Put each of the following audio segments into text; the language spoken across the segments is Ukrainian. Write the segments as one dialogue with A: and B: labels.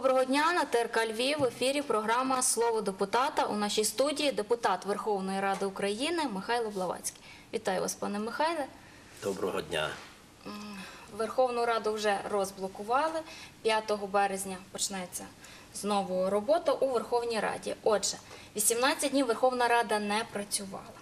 A: Доброго дня на ТРК Львів. В ефірі програма Слово депутата. У нашій студії депутат Верховної Ради України Михайло Блавацький. Вітаю вас, пане Михайле.
B: Доброго дня.
A: Верховну Раду вже розблокували. 5 березня почнеться знову робота у Верховній Раді. Отже, 18 днів Верховна Рада не працювала.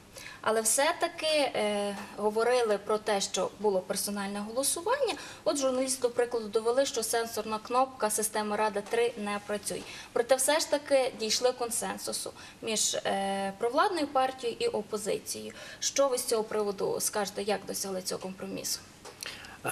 A: Але все-таки е, говорили про те, що було персональне голосування. От журналісти, до прикладу, довели, що сенсорна кнопка системи Рада 3 не працює. Проте все ж таки дійшли консенсусу між е, провладною партією і опозицією. Що ви з цього приводу скажете, як досягли цього компромісу?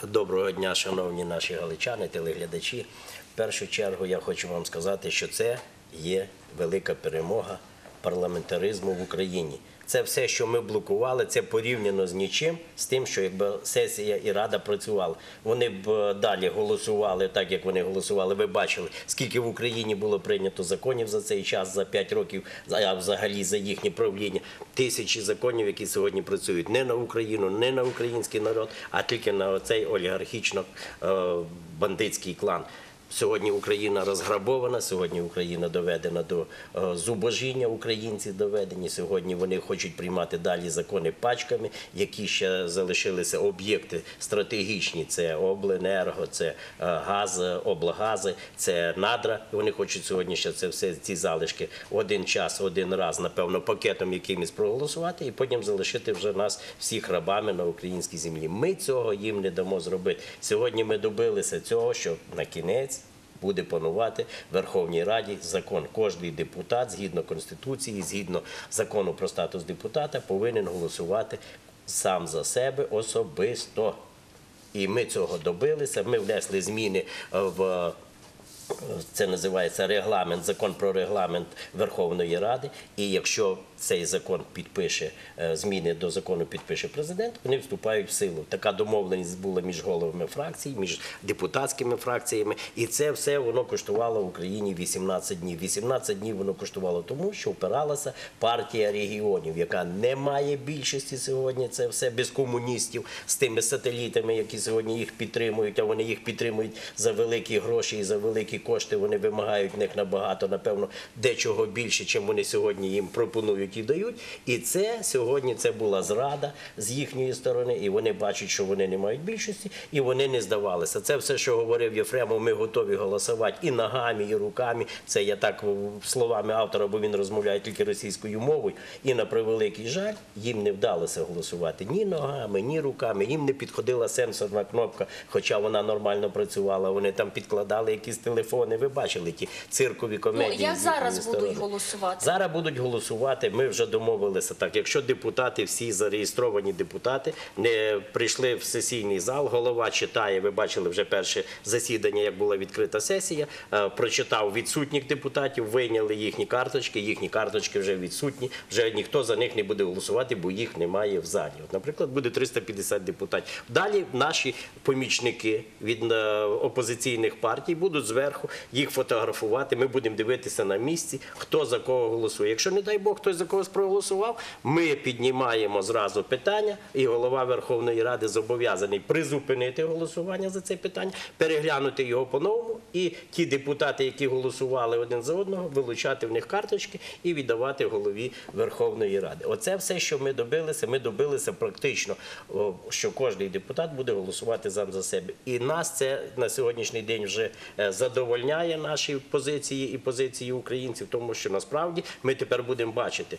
B: Доброго дня, шановні наші галичани, телеглядачі. В першу чергу я хочу вам сказати, що це є велика перемога парламентаризму в Україні. Це все, що ми блокували, це порівняно з нічим, з тим, що якби сесія і рада працювали. Вони б е, далі голосували так, як вони голосували. Ви бачили, скільки в Україні було прийнято законів за цей час, за 5 років, а взагалі за їхнє правління. Тисячі законів, які сьогодні працюють не на Україну, не на український народ, а тільки на цей олігархічно-бандитський клан. Сьогодні Україна розграбована, сьогодні Україна доведена до е, зубожіння. Українці доведені. Сьогодні вони хочуть приймати далі закони пачками, які ще залишилися об'єкти стратегічні. Це обленерго, це е, газ, облагази, це надра. Вони хочуть сьогодні ще це все ці залишки один час, один раз, напевно, пакетом якимось проголосувати, і потім залишити вже нас всіх рабами на українській землі. Ми цього їм не дамо зробити. Сьогодні ми добилися цього, що на кінець буде панувати в Верховній Раді закон. Кожний депутат, згідно Конституції, згідно закону про статус депутата, повинен голосувати сам за себе особисто. І ми цього добилися. Ми внесли зміни в. Це називається регламент, закон про регламент Верховної Ради. І якщо цей закон підпише е, зміни до закону, підпише президент, вони вступають в силу. Така домовленість була між головами фракцій, між депутатськими фракціями, і це все воно коштувало Україні 18 днів. 18 днів воно коштувало тому, що опиралася партія регіонів, яка не має більшості сьогодні. Це все без комуністів з тими сателітами, які сьогодні їх підтримують. А вони їх підтримують за великі гроші і за великі кошти. Вони вимагають в них набагато, напевно, дечого більше, чим вони сьогодні їм пропонують і дають. І це сьогодні це була зрада з їхньої сторони, і вони бачать, що вони не мають більшості, і вони не здавалися. Це все, що говорив Єфремов, ми готові голосувати і ногами, і руками. Це я так словами автора, бо він розмовляє тільки російською мовою. І на превеликий жаль, їм не вдалося голосувати ні ногами, ні руками. Їм не підходила сенсорна кнопка, хоча вона нормально працювала. Вони там підкладали якісь телефони. Ви бачили ті циркові
A: Ну
B: комедії.
A: як
B: з
A: зараз
B: сторони.
A: голосувати?
B: Зараз будуть голосувати. Ми вже домовилися так. Якщо депутати, всі зареєстровані депутати, не прийшли в сесійний зал, голова читає. Ви бачили вже перше засідання, як була відкрита сесія. е, Прочитав відсутніх депутатів, вийняли їхні карточки. Їхні карточки вже відсутні. Вже ніхто за них не буде голосувати, бо їх немає в залі. От, наприклад, буде 350 депутатів. Далі наші помічники від е, опозиційних партій будуть зверху їх фотографувати. Ми будемо дивитися на місці, хто за кого голосує. Якщо не дай Бог, хтось за когось проголосував, ми піднімаємо зразу питання, і голова Верховної Ради зобов'язаний призупинити голосування за це питання, переглянути його по-новому, і ті депутати, які голосували один за одного, вилучати в них карточки і віддавати голові Верховної Ради. Оце все, що ми добилися. Ми добилися практично, що кожний депутат буде голосувати сам за себе. І нас це на сьогоднішній день вже е, задовольняє наші позиції і позиції українців, тому що насправді ми тепер будемо бачити.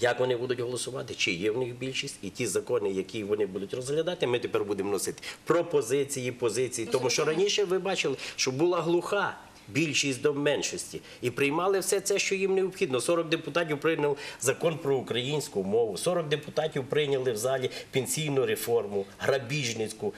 B: Як вони будуть голосувати, чи є в них більшість, і ті закони, які вони будуть розглядати, ми тепер будемо носити пропозиції, позиції. Тому що раніше ви бачили, що була глуха більшість до меншості, і приймали все це, що їм необхідно. 40 депутатів прийняли закон про українську мову, 40 депутатів прийняли в залі пенсійну реформу, грабіжницьку.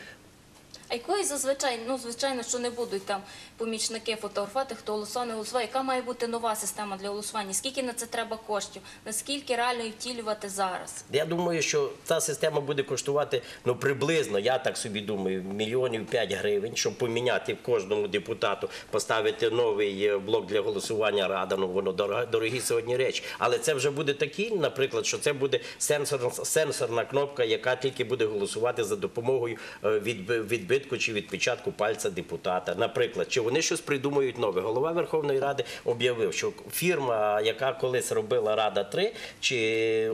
A: А якої зазвичай, ну звичайно, що не будуть там помічники фотографувати, хто голосував, не голосував. Яка має бути нова система для голосування? Скільки на це треба коштів? Наскільки реально її втілювати зараз?
B: Я думаю, що ця система буде коштувати ну приблизно, я так собі думаю, мільйонів 5 гривень, щоб поміняти кожному депутату, поставити новий е, блок для голосування рада. Ну воно дорогі сьогодні речі. Але це вже буде такі, наприклад, що це буде сенсорна, сенсорна кнопка, яка тільки буде голосувати за допомогою е, відби- відбитку відбитку чи відпечатку пальця депутата. Наприклад, чи вони щось придумують нове. Голова Верховної Ради об'явив, що фірма, яка колись робила Рада 3 чи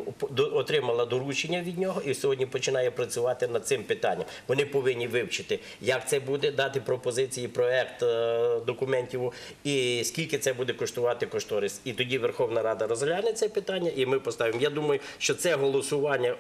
B: отримала доручення від нього і сьогодні починає працювати над цим питанням. Вони повинні вивчити, як це буде, дати пропозиції, проект е, документів і скільки це буде коштувати кошторис. І тоді Верховна Рада розгляне це питання, і ми поставимо. Я думаю, що це голосування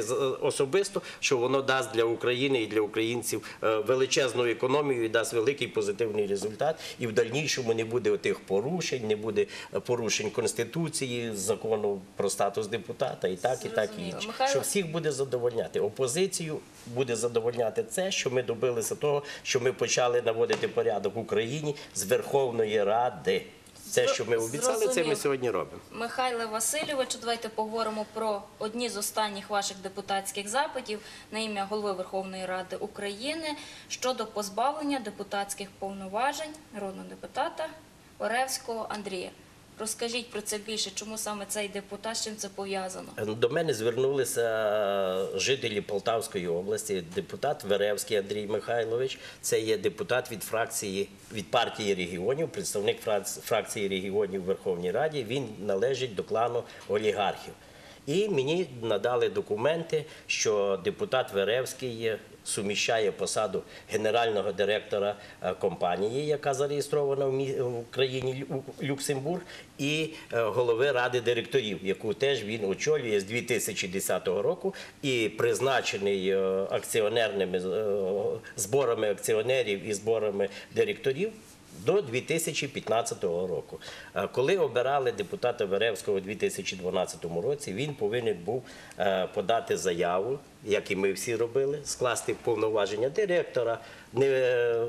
B: з- особисто, що воно дасть для України і для українців е, величезну економію і дасть великий позитивний результат. І в дальнішому не буде тих порушень, не буде е, порушень конституції, закону про статус депутата, і так, і так і інше.
A: Михайло-
B: Що всіх буде задовольняти. Опозицію буде задовольняти це, що ми добилися того, що ми почали наводити порядок в Україні з Верховної Ради. Це, що ми обіцяли, це ми
A: зрозумів.
B: сьогодні робимо.
A: Михайле Васильовичу, давайте поговоримо про одні з останніх ваших депутатських запитів на ім'я голови Верховної Ради України щодо позбавлення депутатських повноважень народного депутата Оревського Андрія. Розкажіть про це більше, чому саме цей депутат, з чим це пов'язано?
B: До мене звернулися жителі Полтавської області, депутат Веревський Андрій Михайлович. Це є депутат від фракції від партії регіонів, представник фракції регіонів в Верховній Раді. Він належить до клану олігархів. І мені надали документи, що депутат Веревський суміщає посаду генерального директора е, компанії, яка зареєстрована в країні Люксембург, і е, голови ради директорів, яку теж він очолює з 2010 року і призначений е, акціонерними зборами акціонерів і зборами директорів до 2015 року. Е, Коли обирали депутата Веревського у 2012 році, він повинен був е, подати заяву, як і ми всі робили, скласти повноваження директора, не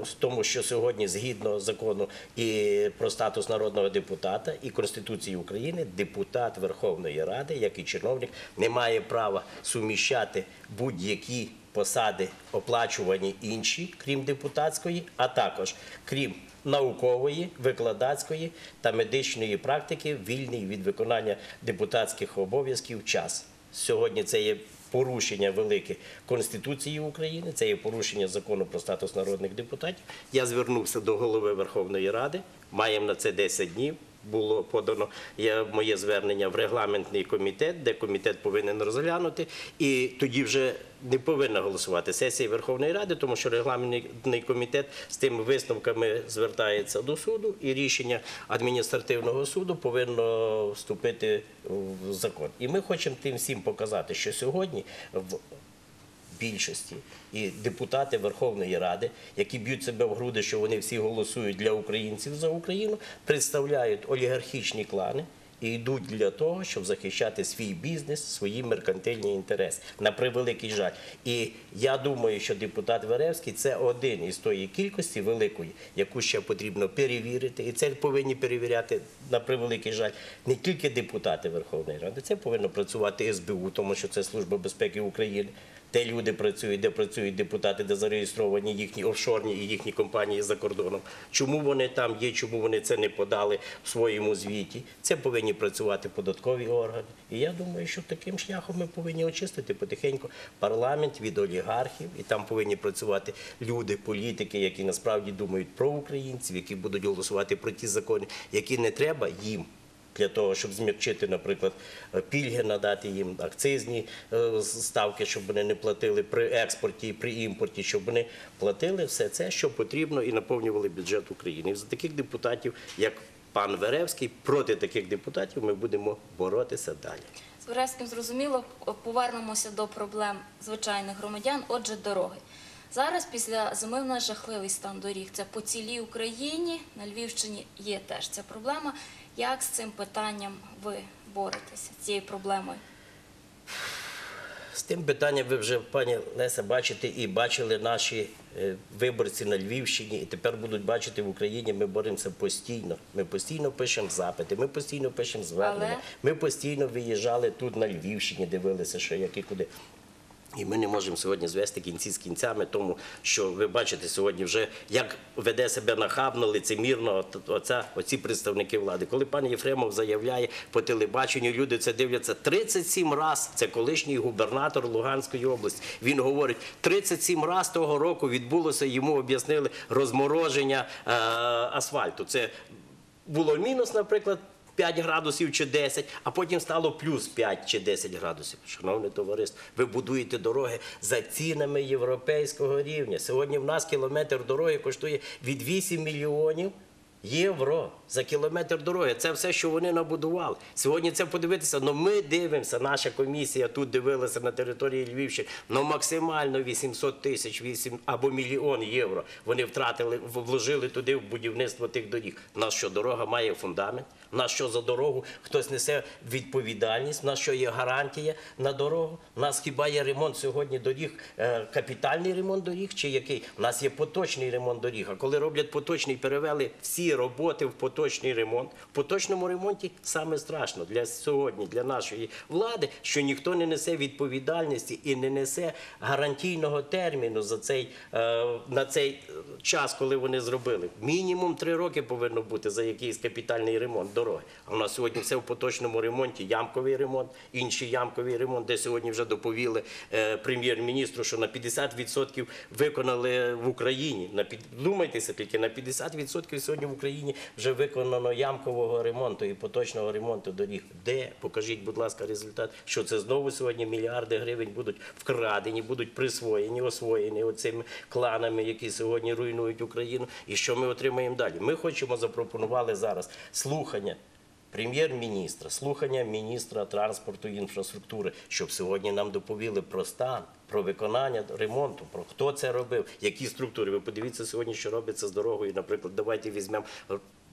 B: в тому, що сьогодні згідно закону і про статус народного депутата і Конституції України, депутат Верховної Ради, як і чиновник, не має права суміщати будь-які посади оплачувані інші, крім депутатської, а також крім наукової, викладацької та медичної практики, вільний від виконання депутатських обов'язків час. Сьогодні це є порушення велике Конституції України, це є порушення закону про статус народних депутатів. Я звернувся до голови Верховної Ради. Маємо на це 10 днів. Було подано моє звернення в регламентний комітет, де комітет повинен розглянути, і тоді вже не повинна голосувати сесія Верховної Ради, тому що регламентний комітет з тими висновками звертається до суду, і рішення адміністративного суду повинно вступити в закон. І ми хочемо тим всім показати, що сьогодні в більшості і депутати Верховної Ради, які б'ють себе в груди, що вони всі голосують для українців за Україну, представляють олігархічні клани. І йдуть для того, щоб захищати свій бізнес, свої меркантильні інтереси. На превеликий жаль. І я думаю, що депутат Веревський це один із тої кількості великої, яку ще потрібно перевірити. І це повинні перевіряти на превеликий жаль не тільки депутати Верховної Ради, це повинно працювати СБУ, тому що це Служба безпеки України. Де люди працюють, де працюють депутати, де зареєстровані їхні офшорні і їхні компанії за кордоном. Чому вони там є, чому вони це не подали в своєму звіті? Це повинні працювати податкові органи. І я думаю, що таким шляхом ми повинні очистити потихеньку парламент від олігархів, і там повинні працювати люди, політики, які насправді думають про українців, які будуть голосувати про ті закони, які не треба їм для того, щоб змягчити, наприклад, пільги, надати їм акцизні е, ставки, щоб вони не платили при експорті і при імпорті, щоб вони платили все це, що потрібно, і наповнювали бюджет України. За таких депутатів, як пан Веревський, проти таких депутатів ми будемо боротися далі.
A: З Веревським зрозуміло, повернемося до проблем звичайних громадян, отже, дороги. Зараз після зими в нас жахливий стан доріг. Це по цілій Україні, на Львівщині є теж ця проблема. Як з цим питанням ви боретеся, з цією проблемою?
B: З тим питанням ви вже, пані Леся, бачите і бачили наші е, виборці на Львівщині, і тепер будуть бачити в Україні. Ми боремося постійно. Ми постійно пишемо запити, ми постійно пишемо звернення.
A: Але-
B: Ми постійно виїжджали тут на Львівщині, дивилися, що як і куди. І ми не можемо сьогодні звести кінці з кінцями, тому що ви бачите сьогодні вже як веде себе нахабно, лицемірно оця, оці представники влади. Коли пан Єфремов заявляє по телебаченню, люди це дивляться 37 раз. Це колишній губернатор Луганської області. Він говорить, 37 раз того року відбулося, йому об'яснили розмороження е, асфальту. Це було мінус, наприклад. 5 градусів чи 10, а потім стало плюс 5 чи 10 градусів. Шановне товариство, ви будуєте дороги за цінами європейського рівня. Сьогодні в нас кілометр дороги коштує від 8 мільйонів євро за кілометр дороги. Це все, що вони набудували. Сьогодні це подивитися. Ну ми дивимося, наша комісія тут дивилася на території Львівщини. Ну максимально 800 тисяч 8 або мільйон євро. Вони втратили, вложили туди в будівництво тих доріг. У нас що дорога має фундамент? У нас що за дорогу хтось несе відповідальність? У нас що є гарантія на дорогу? У нас хіба є ремонт сьогодні доріг, е, капітальний ремонт доріг чи який? У нас є поточний ремонт доріг. А коли роблять поточний, перевели роботи в поточний ремонт. В поточному ремонті саме страшно для сьогодні, для нашої влади, що ніхто не несе відповідальності і не несе гарантійного терміну за цей е, на цей час, коли вони зробили. Мінімум три роки повинно бути за якийсь капітальний ремонт дороги. А у нас сьогодні все в поточному ремонті, ямковий ремонт, інший ямковий ремонт, де сьогодні вже доповіли е, прем'єр-міністру, що на 50% виконали в Україні. Думайтеся тільки на 50% сьогодні в Україні вже виконано ямкового ремонту і поточного ремонту доріг. Де покажіть, будь ласка, результат, що це знову сьогодні мільярди гривень будуть вкрадені, будуть присвоєні, освоєні оцими кланами, які сьогодні руйнують Україну. І що ми отримаємо далі? Ми хочемо запропонували зараз слухання. Прем'єр-міністра, слухання міністра транспорту і інфраструктури, щоб сьогодні нам доповіли про стан, про виконання ремонту, про хто це робив, які структури. Ви подивіться сьогодні, що робиться з дорогою. Наприклад, давайте візьмемо,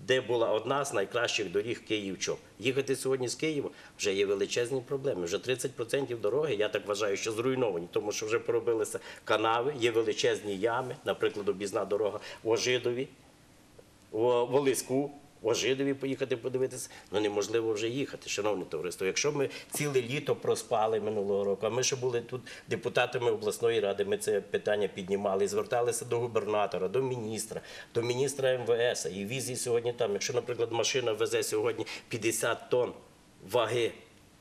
B: де була одна з найкращих доріг Київ-Чоп. Їхати сьогодні з Києва вже є величезні проблеми. Вже 30% дороги, я так вважаю, що зруйновані, тому що вже поробилися канави, є величезні ями, наприклад, об'їзна дорога в Ожидові, в Волиску, в Ожидові поїхати подивитися, ну неможливо вже їхати, шановне товариство. Якщо ми ціле літо проспали минулого року, а ми ще були тут депутатами обласної ради, ми це питання піднімали і зверталися до губернатора, до міністра, до міністра МВС. І візі сьогодні там, якщо, наприклад, машина везе сьогодні 50 тонн ваги.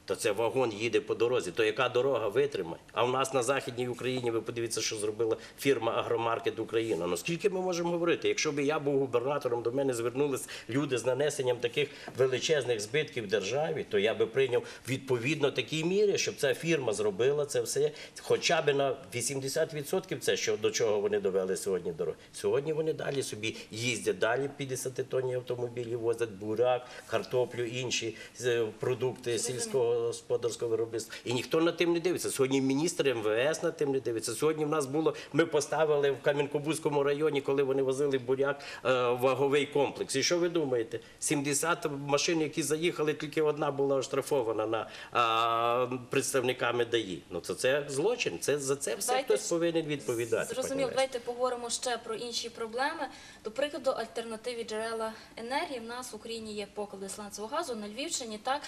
B: То це вагон їде по дорозі. То яка дорога витримає? А в нас на Західній Україні, ви подивіться, що зробила фірма Агромаркет Україна. Ну скільки ми можемо говорити? Якщо б я був губернатором, до мене звернулись люди з нанесенням таких величезних збитків державі, то я би прийняв відповідно такі міри, щоб ця фірма зробила це все, хоча б на 80% це що до чого вони довели сьогодні дороги. Сьогодні вони далі собі їздять далі 50 тонні автомобілі, возять буряк, картоплю, інші е, продукти сільського господарського виробництва. І ніхто над тим не дивиться. Сьогодні міністр МВС над тим не дивиться. Сьогодні в нас було, ми поставили в Кам'янкобузькому районі, коли вони возили буряк, е, ваговий комплекс. І що ви думаєте? 70 машин, які заїхали, тільки одна була оштрафована на а, представниками ДАІ. Ну це, це злочин. Це за це все
A: Давайте
B: хтось повинен відповідати.
A: Зрозуміло, давайте поговоримо ще про інші проблеми. До прикладу, альтернативі джерела енергії. В нас в Україні є поклади сланцевого газу на Львівщині. Так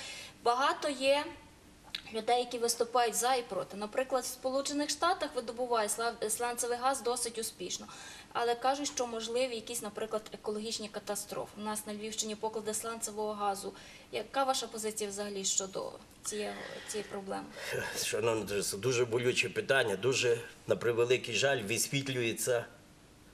A: багато є. Людей, які виступають за і проти. Наприклад, в Сполучених Штатах видобуває сланцевий газ досить успішно, але кажуть, що можливі якісь, наприклад, екологічні катастрофи. У нас на Львівщині поклади сланцевого газу. Яка ваша позиція взагалі щодо цієї, цієї проблеми?
B: Шановні друзі, дуже болюче питання, дуже на превеликий жаль висвітлюється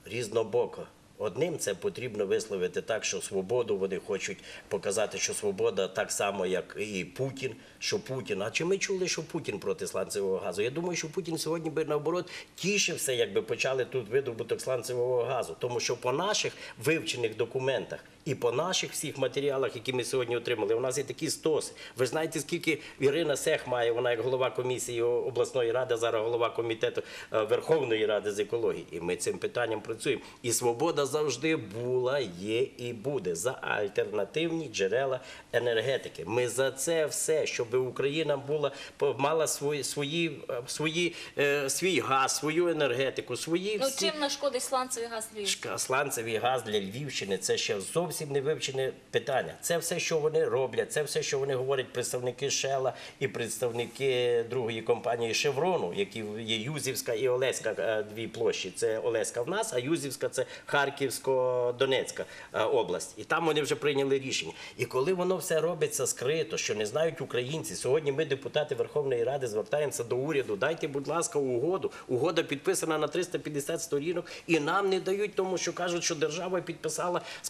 B: різнобоко. Одним це потрібно висловити так, що свободу вони хочуть показати, що свобода так само, як і Путін, що Путін. А чи ми чули, що Путін проти сланцевого газу? Я думаю, що Путін сьогодні би наоборот тішився, якби почали тут видобуток сланцевого газу. Тому що по наших вивчених документах і по наших всіх матеріалах, які ми сьогодні отримали, у нас є такі стоси. Ви знаєте, скільки Ірина Сех має, вона як голова комісії обласної ради, зараз голова комітету е, Верховної Ради з екології. І ми цим питанням працюємо. І свобода завжди була, є і буде за альтернативні джерела енергетики. Ми за це все, щоб Україна була мала свої свої, е, свої е, свій газ, свою енергетику, свої
A: Ну
B: всі
A: чим нашкодить сланцевий газ Львівщини?
B: сланцевий газ для Львівщини це ще зовсім зовсім не вивчене питання. Це все, що вони роблять, це все, що вони говорять представники Шела і представники другої компанії Шеврону, які є Юзівська і Олеська е, дві площі. Це Олеська в нас, а Юзівська це Харківсько-Донецька е, область. І там вони вже прийняли рішення. І коли воно все робиться скрито, що не знають українці, сьогодні ми, депутати Верховної Ради, звертаємося до уряду. Дайте, будь ласка, угоду. Угода підписана на 350 сторінок, і нам не дають, тому що кажуть, що держава підписала з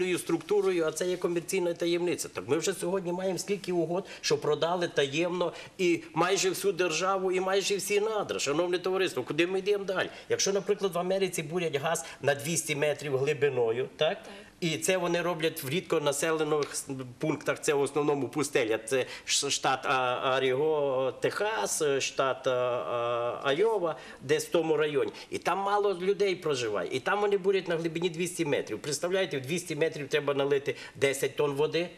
B: комерційною структурою, а це є комерційна таємниця. Так ми вже сьогодні маємо скільки угод, що продали таємно і майже всю державу, і майже всі надра. Шановне товариство, куди ми йдемо далі? Якщо, наприклад, в Америці бурять газ на 200 метрів глибиною, так? І це вони роблять в рідко населених пунктах. Це в основному пустеля. Це штат Аріго, Техас, штат Айова, десь в тому районі. І там мало людей проживає. І там вони бурять на глибині 200 метрів. Представляєте, в 200 метрів треба налити 10 тонн води.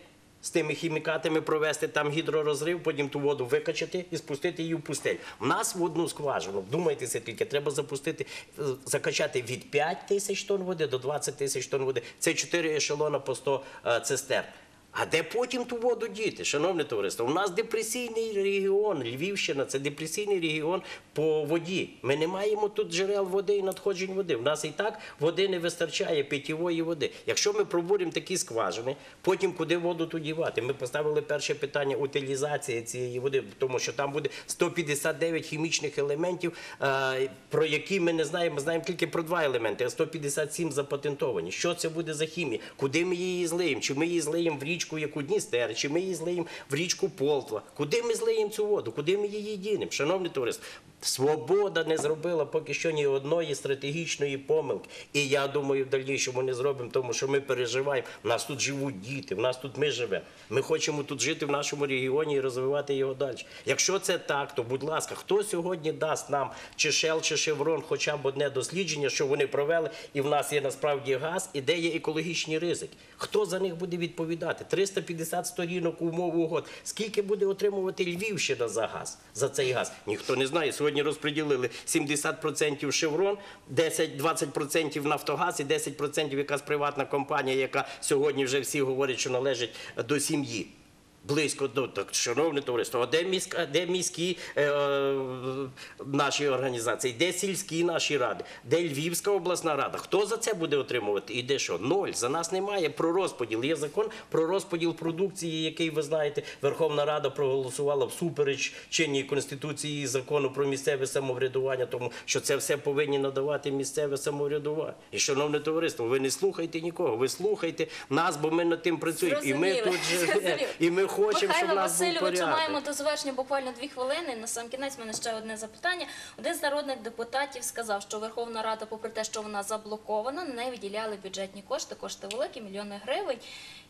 B: З тими хімікатами провести там гідророзрив, потім ту воду викачати і спустити її в пустель. У нас в одну скважину, вдумайтеся тільки, треба запустити, е, закачати від 5 тисяч тонн води до 20 тисяч тонн води. Це 4 ешелона по 100 е, цистерн. А де потім ту воду діти, шановне товариство? У нас депресійний регіон, Львівщина це депресійний регіон по воді. Ми не маємо тут джерел води і надходжень води. У нас і так води не вистачає питьової води. Якщо ми пробуримо такі скважини, потім куди воду тут дівати? Ми поставили перше питання утилізації цієї води, тому що там буде 159 хімічних елементів, е, про які ми не знаємо. Ми знаємо тільки про два елементи, а 157 запатентовані. Що це буде за хімія? Куди ми її злиємо? Чи ми її злиємо в річку, яку Дністер, чи ми її злиємо в річку Полтва? Куди ми злиємо цю воду? Куди ми її дінемо? Шановний товариство, свобода не зробила поки що ні одної стратегічної помилки. І я думаю, в дальнішому не зробимо, тому що ми переживаємо. У нас тут живуть діти, в нас тут ми живемо. Ми хочемо тут жити в нашому регіоні і розвивати його далі. Якщо це так, то будь ласка, хто сьогодні дасть нам чи Шел, чи Шеврон, хоча б одне дослідження, що вони провели, і в нас є насправді газ, і де є екологічні ризики. Хто за них буде відповідати? 350 сторінок умов угод. Скільки буде отримувати Львівщина за газ за цей газ? Ніхто не знає. Сьогодні розподілили 70% Шеврон, 10-20% Нафтогаз і 10% якась приватна компанія, яка сьогодні вже всі говорять, що належить до сім'ї. Близько до так, шановне товариство, а де міська, де міські е, е, наші організації, де сільські наші ради, де Львівська обласна рада? Хто за це буде отримувати? І де що? Ноль. За нас немає про розподіл. Є закон про розподіл продукції, який ви знаєте, Верховна Рада проголосувала всупереч чинній конституції і закону про місцеве самоврядування, тому що це все повинні надавати місцеве самоврядування. І шановне товариство, ви не слухайте нікого. Ви слухайте нас, бо ми над тим працюємо. І ми тут живемо.
A: Зрозуміли.
B: І ми хочемо, щоб
A: Михайло
B: в нас був
A: Васильовичу, маємо до завершення буквально дві хвилини. На сам кінець в мене ще одне запитання. Один з народних депутатів сказав, що Верховна Рада, попри те, що вона заблокована, не виділяли бюджетні кошти, кошти великі, мільйони гривень.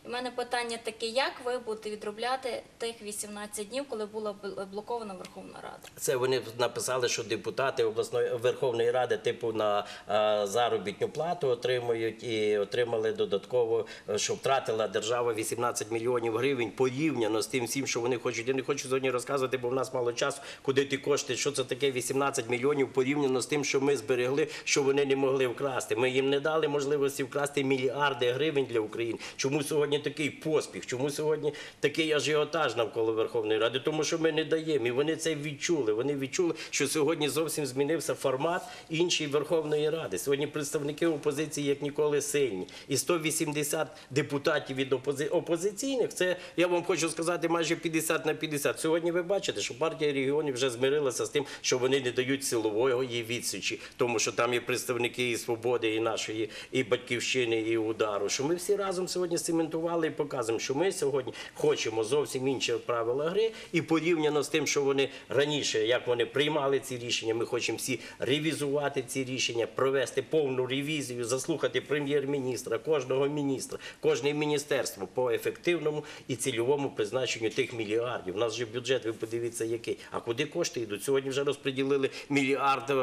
A: І в мене питання таке: як ви будете відробляти тих 18 днів, коли була бл- блокована Верховна Рада?
B: Це вони написали, що депутати обласної Верховної Ради, типу на е, заробітну плату отримують і отримали додатково, е, що втратила держава 18 мільйонів гривень порівняно з тим всім, що вони хочуть. Я не хочу сьогодні розказувати, бо в нас мало часу, куди ті кошти, що це таке 18 мільйонів порівняно з тим, що ми зберегли, що вони не могли вкрасти. Ми їм не дали можливості вкрасти мільярди гривень для України. Чому сьогодні такий поспіх? Чому сьогодні такий ажіотаж навколо Верховної Ради? Тому що ми не даємо. І вони це відчули. Вони відчули, що сьогодні зовсім змінився формат іншої Верховної Ради. Сьогодні представники опозиції як ніколи сильні. І 180 депутатів від опози... опозиційних, це я вам хочу сказати, майже 50 на 50. Сьогодні ви бачите, що партія регіонів вже змирилася з тим, що вони не дають силової відсічі, тому що там є представники і свободи, і нашої, і батьківщини, і удару. Що ми всі разом сьогодні цементували і показуємо, що ми сьогодні хочемо зовсім інші правила гри, і порівняно з тим, що вони раніше, як вони приймали ці рішення, ми хочемо всі ревізувати ці рішення, провести повну ревізію, заслухати прем'єр-міністра, кожного міністра, кожне міністерство по ефективному і цільовому призначенню тих мільярдів. У нас же бюджет, ви подивіться, який. А куди кошти йдуть? Сьогодні вже розподілили мільярд е,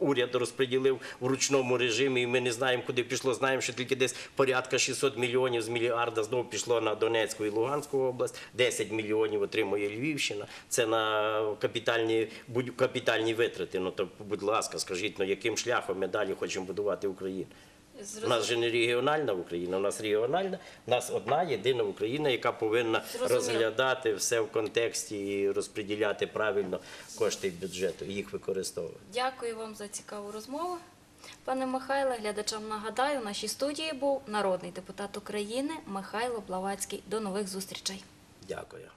B: уряд розподілив в ручному режимі, і ми не знаємо, куди пішло. Знаємо, що тільки десь порядка 600 мільйонів з мільярда знову пішло на Донецьку і Луганську область. 10 мільйонів отримує Львівщина. Це на капітальні капітальні витрати. Ну то, будь ласка, скажіть, ну яким шляхом ми далі хочемо будувати Україну? У нас же не регіональна Україна, у нас регіональна, у нас одна єдина Україна, яка повинна
A: Зрозуміло.
B: розглядати все в контексті і розподіляти правильно кошти бюджету, і їх використовувати.
A: Дякую вам за цікаву розмову. Пане Михайле, глядачам нагадаю, в нашій студії був народний депутат України Михайло Блавацький. До нових зустрічей.
B: Дякую.